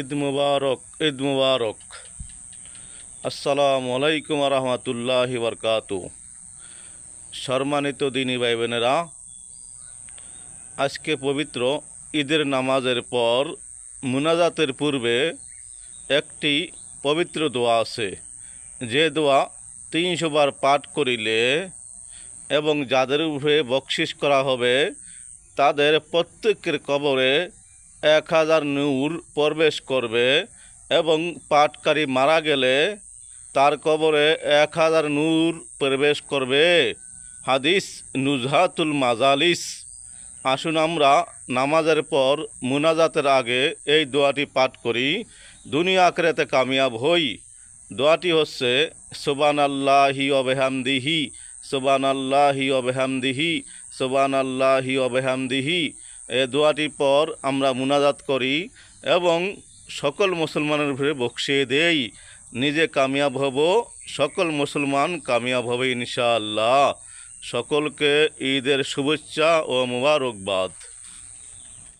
ঈদ মুবারক ঈদ মুবারক। আসসালামু আলাইকুম রহমতুল্লাহ বরকাতু সম্মানিত দিনী ভাই বোনেরা আজকে পবিত্র ঈদের নামাজের পর মুনাজাতের পূর্বে একটি পবিত্র দোয়া আছে। যে দোয়া তিনশো বার পাঠ করিলে এবং যাদের উপরে বকশিস করা হবে, তাদের প্রত্যেকের কবরে এক হাজার নূর প্রবেশ করবে এবং পাটকারী মারা গেলে তার কবরে এক হাজার নূর প্রবেশ করবে। হাদিস নুজহাতুল মাজালিস। আসুন আমরা নামাজের পর মুনাজাতের আগে এই দোয়াটি পাঠ করি। দুনিয়া আখেরাতে কামিয়াব হই। দোয়াটি হচ্ছে সোবান আল্লাহি অবেহামদিহি সোবান আল্লাহি অবেহামদিহি সোবান আল্লাহি অবেহামদিহি এ দোয়াটির পর আমরা মুনাজাত করি এবং সকল মুসলমানের ভিড়ে বকশিয়ে দেই। নিজে কামিয়াব হব, সকল মুসলমান কামিয়াব হবে ইনশাআল্লাহ। সকলকে ঈদের শুভেচ্ছা ও মুবারকবাদ।